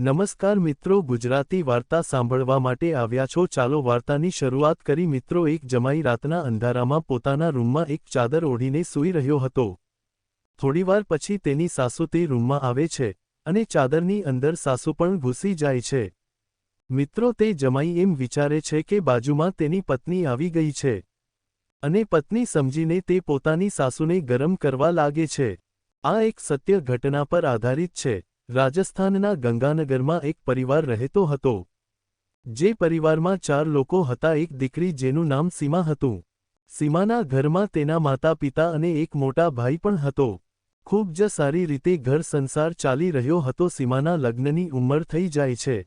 નમસ્કાર મિત્રો, ગુજરાતી વાર્તા સાંભળવા માટે આવ્યા છો. ચાલો વાર્તાની શરૂઆત કરી. મિત્રો, એક જમાઈ રાતના અંધારામાં પોતાના રૂમમાં એક ચાદર ઓઢીને સૂઈ રહ્યો હતો. થોડીવાર પછી તેની સાસુ તે રૂમમાં આવે છે અને ચાદરની અંદર સાસુ પણ ઘૂસી જાય છે. મિત્રો, તે જમાઈ એમ વિચારે છે કે બાજુમાં તેની પત્ની આવી ગઈ છે અને પત્ની સમજીને તે પોતાની સાસુને ગરમ કરવા લાગે છે. આ એક સત્ય ઘટના પર આધારિત છે. રાજસ્થાનના ગંગાનગરમાં એક પરિવાર રહેતો હતો. જે પરિવારમાં ચાર લોકો હતા, એક દીકરી જેનું નામ સીમા હતું. સીમાના ઘરમાં તેના માતા પિતા અને એક મોટા ભાઈ પણ હતો. ખૂબ જ સારી રીતે ઘર સંસાર ચાલી રહ્યો હતો. સીમાના લગ્નની ઉંમર થઈ જાય છે.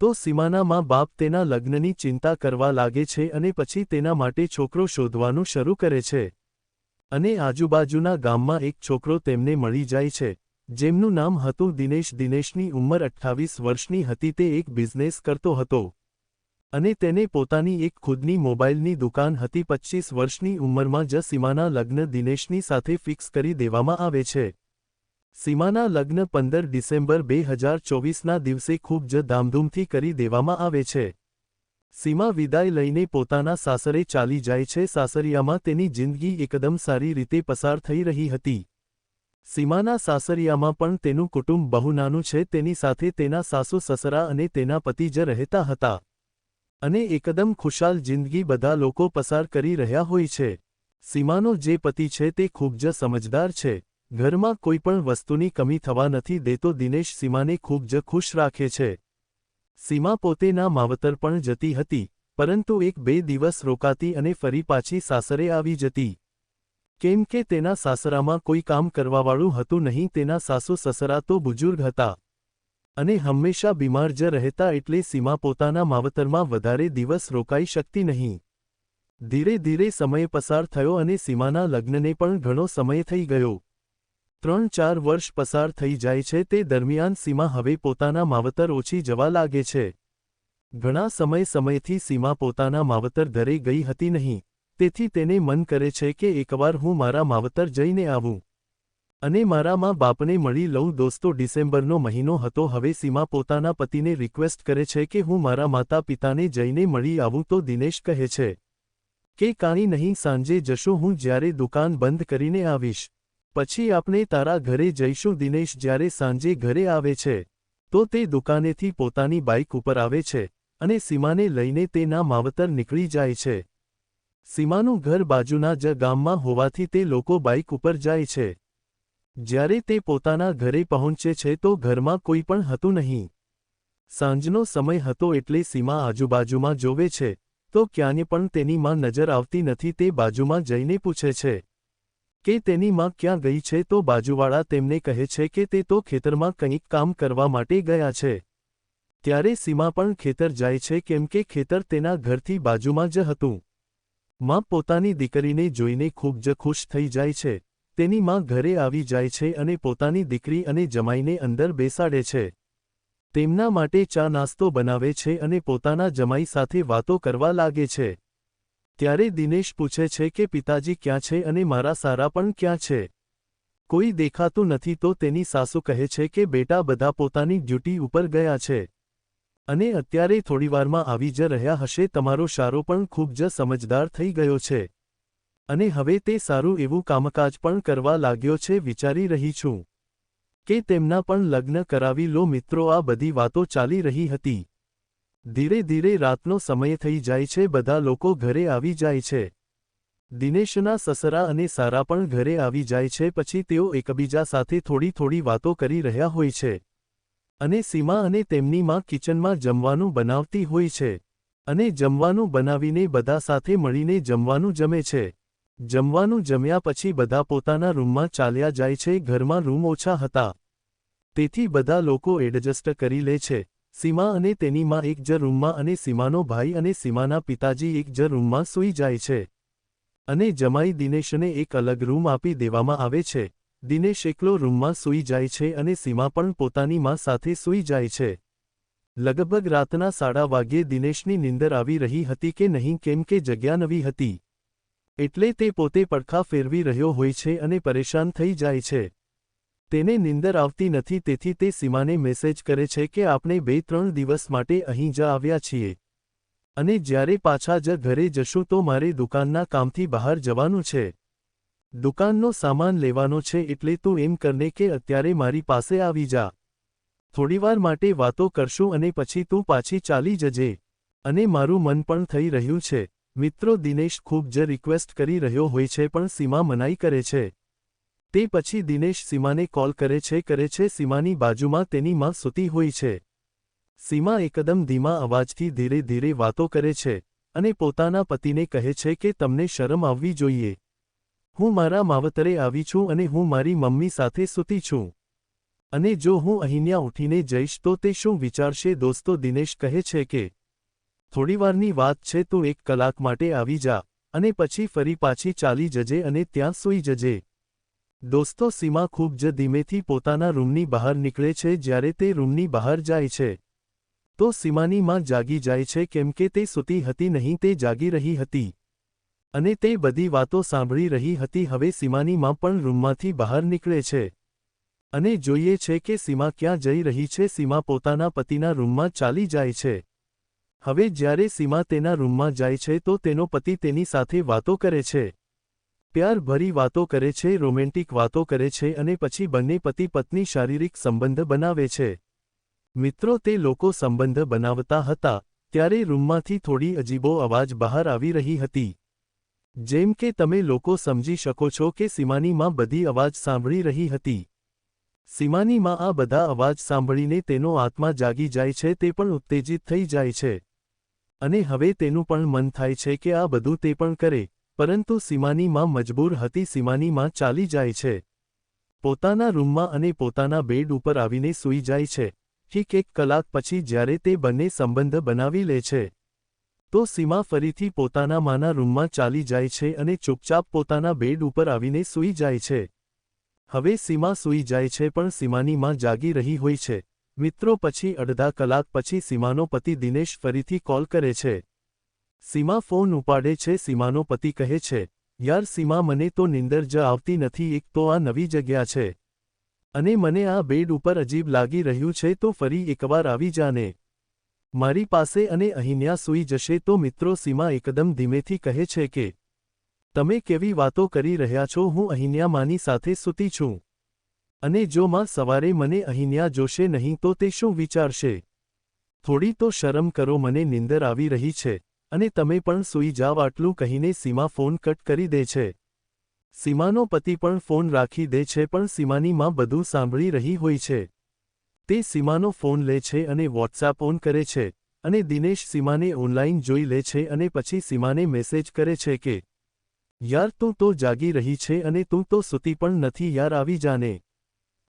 તો સીમાના મા બાપ તેના લગ્નની ચિંતા કરવા લાગે છે અને પછી તેના માટે છોકરો શોધવાનું શરૂ કરે છે. અને આજુબાજુના ગામમાં એક છોકરો તેમને મળી જાય છે. જેમનું નામ હતું દિનેશ. દિનેશની ઉંમર અઠ્ઠાવીસ વર્ષની હતી. તે એક બિઝનેસ કરતો હતો અને તેને પોતાની એક ખુદની મોબાઈલની દુકાન હતી. પચ્ચીસ વર્ષની ઉંમરમાં જ સીમાના લગ્ન દિનેશની સાથે ફિક્સ કરી દેવામાં આવે છે. સીમાના લગ્ન પંદર ડિસેમ્બર બે હજાર ચોવીસના દિવસે ખૂબ જ ધામધૂમથી કરી દેવામાં આવે છે. સીમા વિદાય લઈને પોતાના સાસરે ચાલી જાય છે. સાસરિયામાં તેની જિંદગી એકદમ સારી રીતે પસાર થઈ રહી હતી. સીમાના સાસરિયામાં પણ તેનું કુટુંબ બહુ નાનું છે, તેની સાથે તેના સાસુ સસરા અને તેના પતિ જ રહેતા હતા. અને એકદમ ખુશાલ જિંદગી બધા લોકો પસાર કરી રહ્યા હોય છે. સીમાનો જે પતિ છે તે ખૂબ જ સમજદાર છે. ઘરમાં કોઈ પણ વસ્તુની કમી થવા નથી દેતો, દિનેશ સીમાને ખૂબ જ ખુશ રાખે છે. સીમા પોતેના માવતર પણ જતી હતી, પરંતુ એક બે દિવસ રોકાતી અને ફરી પાછી સાસરે આવી જતી. કેમ કે તેના સાસરામાં કોઈ કામ કરવાવાળું હતું નહીં, તેના સાસુ સસરા તો બુજુર્ગ હતા. અને હંમેશા બીમાર જ રહેતા એટલે સીમા પોતાના માવતરમાં વધારે દિવસ રોકાઈ શકતી નહીં. ધીરે ધીરે સમય પસાર થયો અને સીમાના લગ્નને પણ ઘણો સમય થઈ ગયો. ત્રણ ચાર વર્ષ પસાર થઈ જાય છે તે દરમિયાન સીમા હવે પોતાના માવતર ઓછી જવા લાગે છે. ઘણા સમય સમયથી સીમા પોતાના માવતર ધરે ગઈ હતી નહીં. તેથી તેને મન કરે છે કે એકવાર હું મારા માવતર જઈને આવું. અને મારા મા બાપને મળી લઉં દોસ્તો, ડિસેમ્બરનો મહિનો હતો, હવે સીમા પોતાના પતિને રિક્વેસ્ટ કરે છે કે હું મારા માતા પિતાને જઈને મળી આવું તો દિનેશ કહે છે કે કાંઈ નહીં, સાંજે જશું, હું જ્યારે દુકાન બંધ કરીને આવીશ. પછી આપણે તારા ઘરે જઈશું, દિનેશ જ્યારે સાંજે ઘરે આવે છે, તો તે દુકાનેથી પોતાની બાઇક ઉપર આવે છે અને સીમાને લઈને તેના માવતર નીકળી જાય છે. સીમાનું ઘર બાજુના જ ગામમાં હોવાથી તે લોકો બાઇક ઉપર જાય છે. જ્યારે તે પોતાના ઘરે પહોંચે છે તો ઘરમાં કોઈ પણ હતું નહીં. સાંજનો સમય હતો એટલે સીમા આજુબાજુમાં જોવે છે, તો ક્યાંને પણ તેની માં નજર આવતી નથી તે બાજુમાં જઈને પૂછે છે કે તેની માં ક્યાં ગઈ છે તો બાજુવાળા તેમને કહે છે કે તે તો ખેતરમાં કંઈક કામ કરવા માટે ગયા છે. ત્યારે સીમા પણ ખેતર જાય છે કેમ કે ખેતર તેના ઘરથી બાજુમાં જ હતું. માં પોતાની દીકરીને જોઈને ખૂબ જ ખુશ થઈ જાય છે. તેની માં ઘરે આવી જાય છે અને પોતાની દીકરી અને જમાઈને અંદર બેસાડે છે. તેમના માટે ચા નાસ્તો બનાવે છે અને પોતાના જમાઈ સાથે વાતો કરવા લાગે છે. ત્યારે દિનેશ પૂછે છે કે, પિતાજી ક્યાં છે અને મારા સારા પણ ક્યાં છે? કોઈ દેખાતું નથી. તો તેની સાસુ કહે છે કે, બેટા, બધા પોતાની ડ્યુટી ઉપર ગયા છે. અને અત્યારે થોડીવારમાં આવી જ રહ્યા હશે, તમારો શારો પણ ખૂબ જ સમજદાર થઈ ગયો છે. અને હવે તે સારું એવું કામકાજ પણ કરવા લાગ્યો છે, વિચારી રહી છું. કે તેમના પણ લગ્ન કરાવી લો, મિત્રો, આ બધી વાતો ચાલી રહી હતી. ધીરે ધીરે રાતનો સમય થઈ જાય છે, બધા લોકો ઘરે આવી જાય છે. દિનેશના સસરા અને સારા પણ ઘરે આવી જાય છે, પછી તેઓ એકબીજા સાથે થોડી થોડી વાતો કરી રહ્યા હોય છે. અને સીમા અને તેમની માં કિચનમાં જમવાનું બનાવતી હોય છે. અને જમવાનું બનાવીને બધા સાથે મળીને જમવાનું જમે છે. જમવાનું જમ્યા પછી બધા પોતાના રૂમમાં ચાલ્યા જાય છે. ઘરમાં રૂમ ઓછા હતા. તેથી બધા લોકો એડજસ્ટ કરી લે છે. સીમા અને તેની માં એક જ રૂમમાં અને સીમાનો ભાઈ અને સીમાના પિતાજી એક જ રૂમમાં સૂઈ જાય છે. અને જમાઈ દિનેશને એક અલગ રૂમ આપી દેવામાં આવે છે. દિનેશ એકલો રૂમમાં સૂઈ જાય છે અને સીમા પણ પોતાની માં સાથે સૂઈ જાય છે. લગભગ રાતના સાડા વાગ્યે દિનેશની નિંદર આવી રહી હતી કે નહીં કેમ કે જગ્યા નવી હતી. એટલે તે પોતે પડખા ફેરવી રહ્યો હોય છે અને પરેશાન થઈ જાય છે. તેને નિંદર આવતી નથી તેથી તે સીમાને મેસેજ કરે છે કે આપણે બે ત્રણ દિવસ માટે અહીં જ આવ્યા છીએ. અને જ્યારે પાછા જ ઘરે જશું તો મારે દુકાનના કામથી બહાર જવાનું છે. દુકાનનો સામાન લેવાનો છે એટલે તું એમ કરને કે અત્યારે મારી પાસે આવી જા. થોડીવાર માટે વાતો કરશું અને પછી તું પાછી ચાલી જજે. અને મારું મન પણ થઈ રહ્યું છે. મિત્રો દિનેશ ખૂબ જ રિક્વેસ્ટ કરી રહ્યો હોય છે પણ સીમા મનાઈ કરે છે. તે પછી દિનેશ સીમાને કોલ કરે છે કરે છે, સીમાની બાજુમાં તેની માં સૂતી હોય છે. સીમા એકદમ ધીમા અવાજથી ધીરે ધીરે વાતો કરે છે અને પોતાના પતિને કહે છે કે તમને શરમ આવવી જોઈએ. હું મારા માવતરે આવી છું અને હું મારી મમ્મી સાથે સૂતી છું. અને જો હું અહીંયા ઉઠીને જઈશ તો તે શું વિચારશે? દોસ્તો, દિનેશ કહે છે કે થોડીવારની વાત છે તું એક કલાક માટે આવી જા, અને પછી ફરી પાછી ચાલી જજે અને ત્યાં સૂઈ જજે. દોસ્તો, સીમા ખૂબ જ ધીમેથી પોતાના રૂમની બહાર નીકળે છે જ્યારે તે રૂમની બહાર જાય છે. તો સીમાની માં જાગી જાય છે કેમ કે તે સૂતી હતી નહીં, તે જાગી રહી હતી. અને તે બધી વાતો સાંભળી રહી હતી હવે સીમાની માં પણ રૂમમાંથી બહાર નીકળે છે. અને જોઈએ છે કે સીમા ક્યાં જઈ રહી છે, સીમા પોતાના પતિના રૂમમાં ચાલી જાય છે. હવે જ્યારે સીમા તેના રૂમમાં જાય છે તો તેનો પતિ તેની સાથે વાતો કરે છે. પ્યારભરી વાતો કરે છે, રોમેન્ટિક વાતો કરે છે અને પછી બંને પતિ પત્ની શારીરિક સંબંધ બનાવે છે. મિત્રો, તે લોકો સંબંધ બનાવતા હતા, ત્યારે રૂમમાંથી થોડી અજીબો અવાજ બહાર આવી રહી હતી. જેમ કે તમે લોકો સમજી શકો છો કે સીમાની માં બધી અવાજ સાંભળી રહી હતી. સીમાની માં આ બધા અવાજ સાંભળીને તેનો આત્મા જાગી જાય છે, તે પણ ઉત્તેજિત થઈ જાય છે. અને હવે તેનું પણ મન થાય છે કે આ બધું તે પણ કરે, પરંતુ સીમાની માં મજબૂર હતી સીમાની માં ચાલી જાય છે. પોતાના રૂમમાં અને પોતાના બેડ ઉપર આવીને સૂઈ જાય છે. ઠીક એક કલાક પછી જ્યારે તે બંને સંબંધ બનાવી લે છે. તો સીમા ફરીથી પોતાના માના રૂમમાં ચાલી જાય છે અને ચૂપચાપ પોતાના બેડ ઉપર આવીને સૂઈ જાય છે. હવે સીમા સૂઈ જાય છે પણ સીમાની માં જાગી રહી હોય છે. મિત્રો પછી અડધા કલાક પછી સીમાનો પતિ દિનેશ ફરીથી કોલ કરે છે. સીમા ફોન ઉપાડે છે, સીમાનો પતિ કહે છે, યાર સીમા મને તો નિંદર જ આવતી નથી, એક તો આ નવી જગ્યા છે. અને મને આ બેડ ઉપર અજીબ લાગી રહ્યું છે, તો ફરી એકવાર આવી જાને મારી પાસે અને અહીંયા સૂઈ જશે તો મિત્રો સીમા એકદમ ધીમેથી કહે છે કે, તમે કેવી વાતો કરી રહ્યા છો? હું અહીંયા માની સાથે સૂતી છું. અને જો માં સવારે મને અહીંયા જોશે નહીં તો તે શું વિચારશે? થોડી તો શરમ કરો, મને નિંદર આવી રહી છે. અને તમે પણ સૂઈ જાવ આટલું કહીને સીમા ફોન કટ કરી દે છે. સીમાનો પતિ પણ ફોન રાખી દે છે, પણ સીમાની માં બધું સાંભળી રહી હોય છે. તે સીમાનો ફોન લે છે અને વોટ્સએપ ઓન કરે છે, અને દિનેશ સીમાને ઓનલાઈન જોઈ લે છે અને પછી સીમાને મેસેજ કરે છે કે, યાર, તું તો જાગી રહી છે અને તું તો સૂતી પણ નથી યાર, આવી જાને.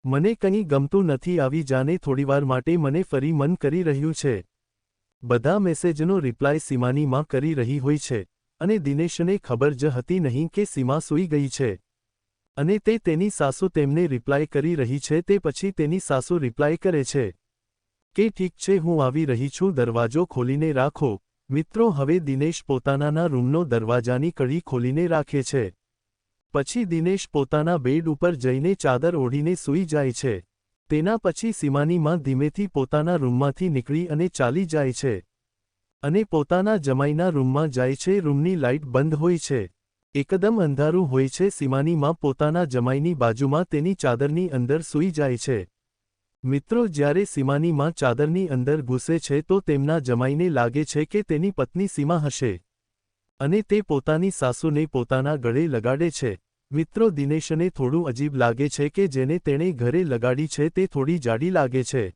મને કંઈ ગમતું નથી, આવી જાને થોડીવાર માટે મને ફરી મન કરી રહ્યું છે. બધા મેસેજનો રિપ્લાય સીમાની માં કરી રહી હોય છે, અને દિનેશને ખબર જ હતી નહીં કે સીમા સૂઈ ગઈ છે. અને તે તેની સાસુ તેમને રિપ્લાય કરી રહી છે, તે પછી તેની સાસુ રિપ્લાય કરે છે કે ઠીક છે, હું આવી રહી છું, દરવાજો ખોલીને રાખો. મિત્રો, હવે દિનેશ પોતાનાના રૂમનો દરવાજાની કડી ખોલીને રાખે છે. પછી દિનેશ પોતાના બેડ ઉપર જઈને ચાદર ઓઢીને સૂઈ જાય છે. તેના પછી સીમાની માં ધીમેથી પોતાના રૂમમાંથી નીકળી અને ચાલી જાય છે. અને પોતાના જમાઈના રૂમમાં જાય છે, રૂમની લાઇટ બંધ હોય છે. એકદમ અંધારું હોય છે સીમાની માં પોતાના જમાઈની બાજુમાં તેની ચાદરની અંદર સૂઈ જાય છે. મિત્રો, જ્યારે સીમાની માં ચાદરની અંદર ઘૂસે છે, તો તેમના જમાઈને લાગે છે કે તેની પત્ની સીમા હશે. અને તે પોતાની સાસુને પોતાના ગળે લગાડે છે. મિત્રો, દિનેશને થોડું અજીબ લાગે છે કે જેને તેણે ઘરે લગાડી છે, તે થોડી જાડી લાગે છે.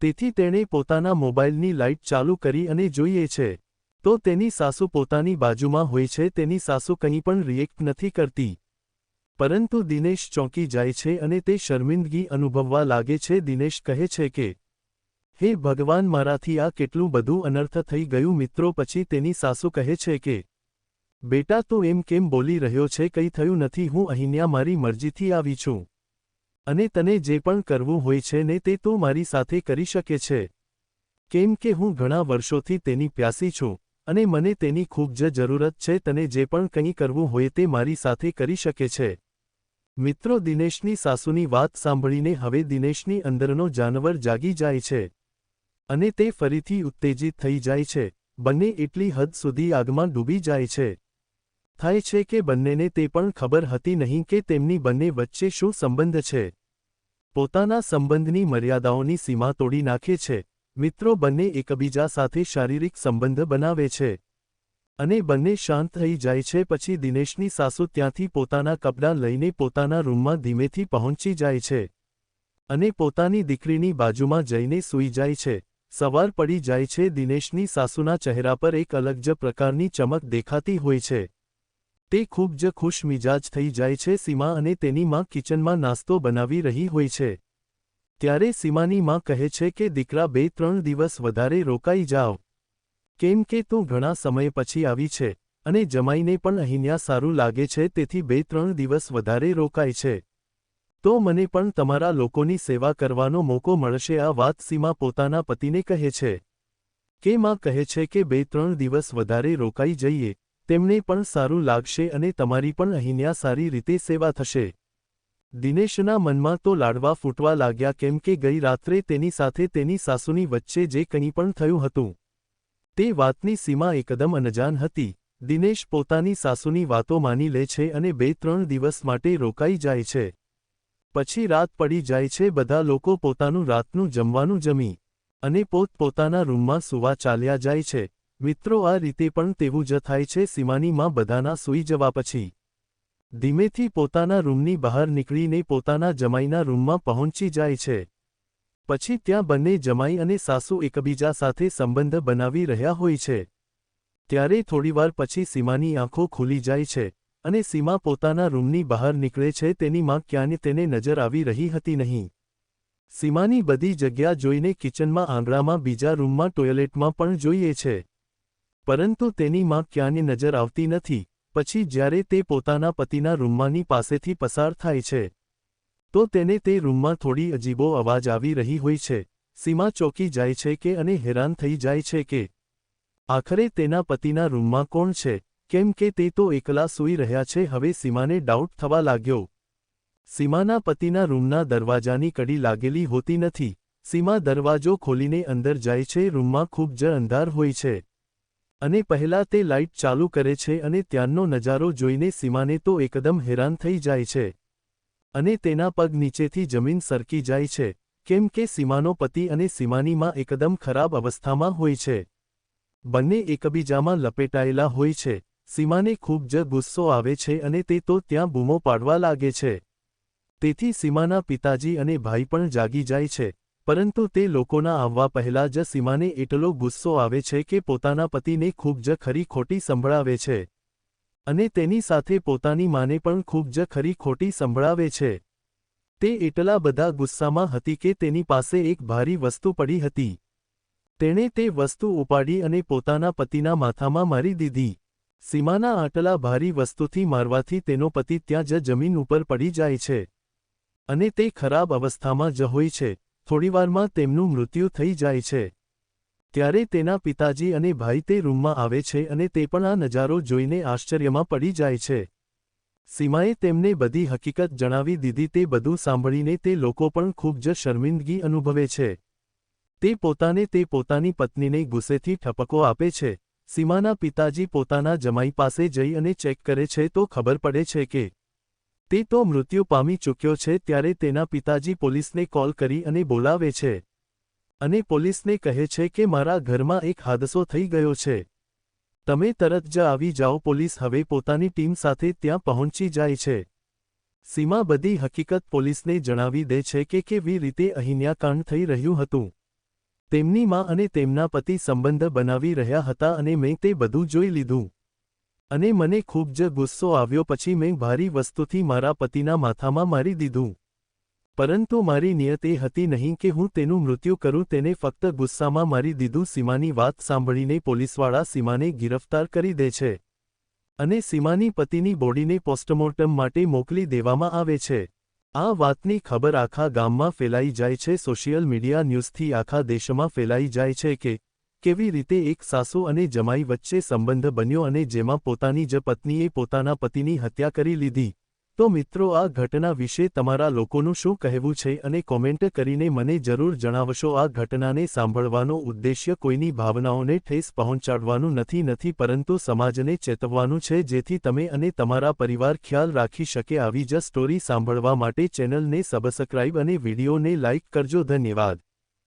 તેથી તેણે પોતાના મોબાઈલની લાઇટ ચાલુ કરી અને જોઈએ છે. તો તેની સાસુ પોતાની બાજુમાં હોય છે, તેની સાસુ કંઈ પણ રિએક્ટ નથી કરતી. પરંતુ દિનેશ ચોંકી જાય છે અને તે શર્મિંદગી અનુભવવા લાગે છે. દિનેશ કહે છે કે, હે ભગવાન, મારાથી આ કેટલું બધું અનર્થ થઈ ગયું. મિત્રો, પછી તેની સાસુ કહે છે કે, બેટા, તું એમ કેમ બોલી રહ્યો છે? કંઈ થયું નથી. હું અહીંયા મારી મરજીથી આવી છું. અને તને જે પણ કરવું હોય છે ને તે તું મારી સાથે કરી શકે છે. કેમ કે હું ઘણા વર્ષોથી તેની પ્યાસી છું. અને મને તેની ખૂબ જ જરૂરત છે તને જે પણ કંઈ કરવું હોય તે મારી સાથે કરી શકે છે. મિત્રો, દિનેશની સાસુની વાત સાંભળીને હવે દિનેશની અંદરનો જાનવર જાગી જાય છે અને તે ફરીથી ઉત્તેજિત થઈ જાય છે. બંને એટલી હદ સુધી આગમાં ડૂબી જાય છે. થાય છે કે બંનેને તે પણ ખબર હતી નહીં કે તેમની બંને વચ્ચે શું સંબંધ છે. પોતાના સંબંધની મર્યાદાઓની સીમા તોડી નાખે છે. મિત્રો બંને એકબીજા સાથે શારીરિક સંબંધ બનાવે છે. અને બંને શાંત થઈ જાય છે પછી દિનેશની સાસુ ત્યાંથી પોતાના કપડાં લઈને પોતાના રૂમમાં ધીમેથી પહોંચી જાય છે. અને પોતાની દીકરીની બાજુમાં જઈને સૂઈ જાય છે. સવાર પડી જાય છે, દિનેશની સાસુના ચહેરા પર એક અલગ જ પ્રકારની ચમક દેખાતી હોય છે. તે ખૂબ જ ખુશ મિજાજ થઈ જાય છે, સીમા અને તેની માં કિચનમાં નાસ્તો બનાવી રહી હોય છે. ત્યારે સીમાની માં કહે છે કે દીકરા બે ત્રણ દિવસ વધારે રોકાઈ જાઓ. કેમ કે તું ઘણા સમય પછી આવી છે અને જમાઈને પણ અહીંયા સારું લાગે છે તેથી બે ત્રણ દિવસ વધારે રોકાય છે. તો મને પણ તમારા લોકોની સેવા કરવાનો મોકો મળશે આ વાત સીમા પોતાના પતિને કહે છે. કે માં કહે છે કે બે ત્રણ દિવસ વધારે રોકાઈ જઈએ, તેમને પણ સારું લાગશે અને તમારી પણ અહીંયા સારી રીતે સેવા થશે. દિનેશના મનમાં તો લાડવા ફૂટવા લાગ્યા કેમ કે ગઈ રાત્રે તેની સાથે તેની સાસુની વચ્ચે જે કંઈ પણ થયું હતું. તે વાતની સીમા એકદમ અનજાન હતી. દિનેશ પોતાની સાસુની વાતો માની લે છે અને બે ત્રણ દિવસ માટે રોકાઈ જાય છે. પછી રાત પડી જાય છે, બધા લોકો પોતાનું રાતનું જમવાનું જમી અને પોતપોતાના રૂમમાં સૂવા ચાલ્યા જાય છે. મિત્રો, આ રીતે પણ તેવું જ થાય છે સીમાની માં બધાના સૂઈ જવા પછી. ધીમેથી પોતાના રૂમની બહાર નીકળીને પોતાના જમાઈના રૂમમાં પહોંચી જાય છે. પછી ત્યાં બંને જમાઈ અને સાસુ એકબીજા સાથે સંબંધ બનાવી રહ્યા હોય છે. ત્યારે થોડીવાર પછી સીમાની આંખો ખુલી જાય છે અને સીમા પોતાના રૂમની બહાર નીકળે છે તેની માં ક્યાંને તેને નજર આવી રહી હતી નહીં. સીમાની બધી જગ્યા જોઈને કિચનમાં આંગળામાં બીજા રૂમમાં ટોયલેટમાં પણ જોઈએ છે. પરંતુ તેની માં ક્યાંને નજર આવતી નથી. પછી જ્યારે તે પોતાના પતિના રૂમમાંની પાસેથી પસાર થાય છે, તો તેને તે રૂમમાં થોડી અજીબો અવાજ આવી રહી હોય છે, સીમા ચોકી જાય છે કે અને હેરાન થઈ જાય છે કે, આખરે તેના પતિના રૂમમાં કોણ છે? કેમ કે તે તો એકલા સૂઈ રહ્યા છે. હવે સીમાને ડાઉટ થવા લાગ્યો. સીમાના પતિના રૂમના દરવાજાની કડી લાગેલી હોતી નથી. સીમા દરવાજો ખોલીને અંદર જાય છે. રૂમમાં ખૂબ જ અંધાર હોય છે. અને પહેલા તે લાઇટ ચાલુ કરે છે અને ત્યાંનો નજારો જોઈને સીમાને તો એકદમ હેરાન થઈ જાય છે. અને તેના પગ નીચેથી જમીન સરકી જાય છે, કેમ કે સીમાનો પતિ અને સીમાની માં એકદમ ખરાબ અવસ્થામાં હોય છે. બંને એકબીજામાં લપેટાયેલા હોય છે, સીમાને ખૂબ જ ગુસ્સો આવે છે અને તે તો ત્યાં બૂમો પાડવા લાગે છે. તેથી સીમાના પિતાજી અને ભાઈ પણ જાગી જાય છે પરંતુ તે લોકોના આવવા પહેલા જ સીમાને એટલો ગુસ્સો આવે છે કે પોતાના પતિને ખૂબ જ ખરી ખોટી સંભળાવે છે. અને તેની સાથે પોતાની માને પણ ખૂબ જ ખરી ખોટી સંભળાવે છે. તે એટલા બધા ગુસ્સામાં હતી કે તેની પાસે એક ભારી વસ્તુ પડી હતી. તેણે તે વસ્તુ ઉપાડી અને પોતાના પતિના માથામાં મારી દીધી. સીમાના આટલા ભારી વસ્તુથી મારવાથી તેનો પતિ ત્યાં જ જમીન ઉપર પડી જાય છે. અને તે ખરાબ અવસ્થામાં જ હોય છે. થોડીવારમાં તેમનું મૃત્યુ થઈ જાય છે. ત્યારે તેના પિતાજી અને ભાઈ તે રૂમમાં આવે છે અને તે પણ આ નજારો જોઈને આશ્ચર્યમાં પડી જાય છે. સીમાએ તેમને બધી હકીકત જણાવી દીધી તે બધું સાંભળીને તે લોકો પણ ખૂબ જ શર્મિંદગી અનુભવે છે. તે પોતાને તે પોતાની પત્નીને ગુસ્સેથી ઠપકો આપે છે. સીમાના પિતાજી પોતાના જમાઈ પાસે જઈ અને ચેક કરે છે તો ખબર પડે છે કે તે તો મૃત્યુ પામી ચૂક્યો છે ત્યારે તેના પિતાજી પોલીસને કોલ કરી અને બોલાવે છે. અને પોલીસને કહે છે કે મારા ઘરમાં એક હાદસો થઈ ગયો છે. તમે તરત જ આવી જાઓ, પોલીસ હવે પોતાની ટીમ સાથે ત્યાં પહોંચી જાય છે. સીમા બધી હકીકત પોલીસને જણાવી દે છે કે કેવી રીતે અહિંયાકાંડ થઈ રહ્યું હતું. તેમની માં અને તેમના પતિ સંબંધ બનાવી રહ્યા હતા અને મેં તે બધું જોઈ લીધું. અને મને ખૂબ જ ગુસ્સો આવ્યો પછી મેં ભારી વસ્તુથી મારા પતિના માથામાં મારી દીધું. પરંતુ મારી નિયત એ હતી નહીં કે હું તેનું મૃત્યુ કરું, તેને ફક્ત ગુસ્સામાં મારી દીધું સીમાની વાત સાંભળીને પોલીસવાળા સીમાને ગિરફ્તાર કરી દે છે. અને સીમાની પતિની બોડીને પોસ્ટમોર્ટમ માટે મોકલી દેવામાં આવે છે. આ વાતની ખબર આખા ગામમાં ફેલાઈ જાય છે, સોશિયલ મીડિયા ન્યૂઝથી આખા દેશમાં ફેલાઈ જાય છે કે કેવી રીતે એક સાસુ અને જમાઈ વચ્ચે સંબંધ બન્યો અને જેમાં પોતાની જ પત્નીએ પોતાના પતિની હત્યા કરી લીધી? તો મિત્રો, આ ઘટના વિશે તમારા લોકોનું શું કહેવું છે અને કોમેન્ટ કરીને મને જરૂર જણાવશો. આ ઘટનાને સાંભળવાનો ઉદ્દેશ્ય કોઈની ભાવનાઓને ઠેસ પહોંચાડવાનું નથી નથી, પરંતુ સમાજને ચેતવવાનું છે, જેથી તમે અને તમારા પરિવાર ખ્યાલ રાખી શકે આવી જ સ્ટોરી સાંભળવા માટે ચેનલને સબસ્ક્રાઇબ અને વિડીયોને લાઇક કરજો. ધન્યવાદ.